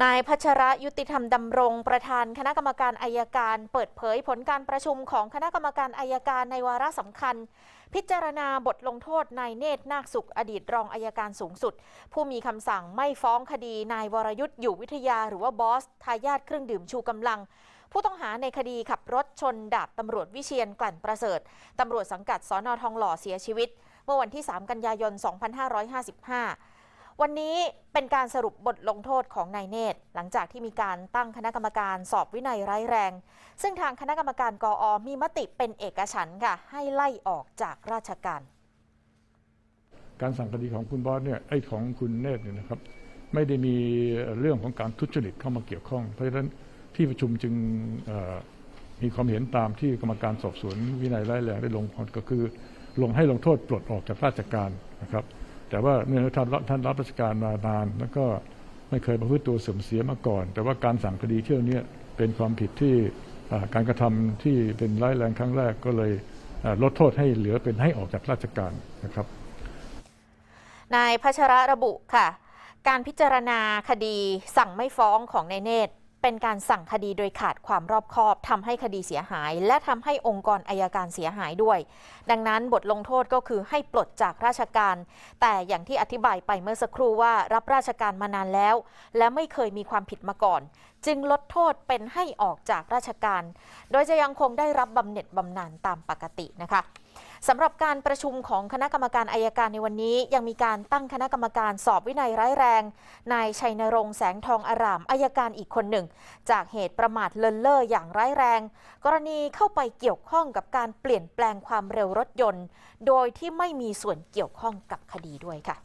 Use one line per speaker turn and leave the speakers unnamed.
นายพัชระยุติธรรมดำรง ประธานคณะกรรมการอายการ เปิดเผยผลการประชุมของคณะกรรมการอายการในวาระสำคัญ พิจารณาบทลงโทษนายเนตรนาคสุข อดีตรองอายการสูงสุด ผู้มีคำสั่งไม่ฟ้องคดีนายวรยุทธ์อยู่วิทยาหรือว่าบอส ทายาทเครื่องดื่มชูกำลัง ผู้ต้องหาในคดีขับรถชนดาบตำรวจวิเชียนกลั่นประเสริฐตำรวจสังกัดสอนอทองหล่อเสียชีวิต เมื่อวันที่ 3 กันยายน 2555 วันนี้เป็นการสรุปบทลงโทษของนายเนตรหลังจากที่มีการตั้งคณะกรรมการสอบวินัยร้ายแรง ซึ่งทางคณะกรรมการกออมีมติเป็นเอกฉันท์ค่ะ ให้ไล่ออกจากราชการ
การสั่งคดีของคุณบอสเนี่ยไอ้ของคุณเนตรเนี่ยนะครับ ไม่ได้มีเรื่องของการทุจริตเข้ามาเกี่ยวข้อง เพราะฉะนั้นที่ประชุมจึงมีความเห็นตามที่กรรมการสอบสวนวินัยร้ายแรงได้ลงก็คือ ลงให้ลงโทษปลดออกจากราชการนะครับ แต่ว่าเนื่องจากท่านรับท่านรับราชการมานาน แล้วก็ไม่เคยประพฤติตัวเสื่อมเสียมาก่อน แต่ว่าการสั่งคดีเที่ยวเนี้ยเป็นความผิดที่การกระทำที่เป็นร้ายแรงครั้งแรกก็เลยลดโทษให้เหลือเป็นให้ออกจากราชการนะครับ
นายพัชระระบุค่ะ การพิจารณาคดีสั่งไม่ฟ้องของนายเนตร เป็นการสั่งคดีโดยขาดความรอบคอบทำให้คดีเสียหาย และทำให้องค์กรอายการเสียหายด้วย ดังนั้นบทลงโทษก็คือให้ปลดจากราชการ แต่อย่างที่อธิบายไปเมื่อสักครู่ว่ารับราชการมานานแล้ว และไม่เคยมีความผิดมาก่อน จึงลดโทษเป็นให้ออกจากราชการ โดยจะยังคงได้รับบำเหน็จบำนาญตามปกตินะคะ สำหรับการประชุมของคณะกรรมการอายการในวันนี้ ยังมีการตั้งคณะกรรมการสอบวินัยร้ายแรงนายชัยนรงค์แสงทองอารามอายการอีกคนหนึ่ง จากเหตุประมาทเลินเล่ออย่างร้ายแรง กรณีเข้าไปเกี่ยวข้องกับการเปลี่ยนแปลงความเร็วรถยนต์ โดยที่ไม่มีส่วนเกี่ยวข้องกับคดีด้วยค่ะ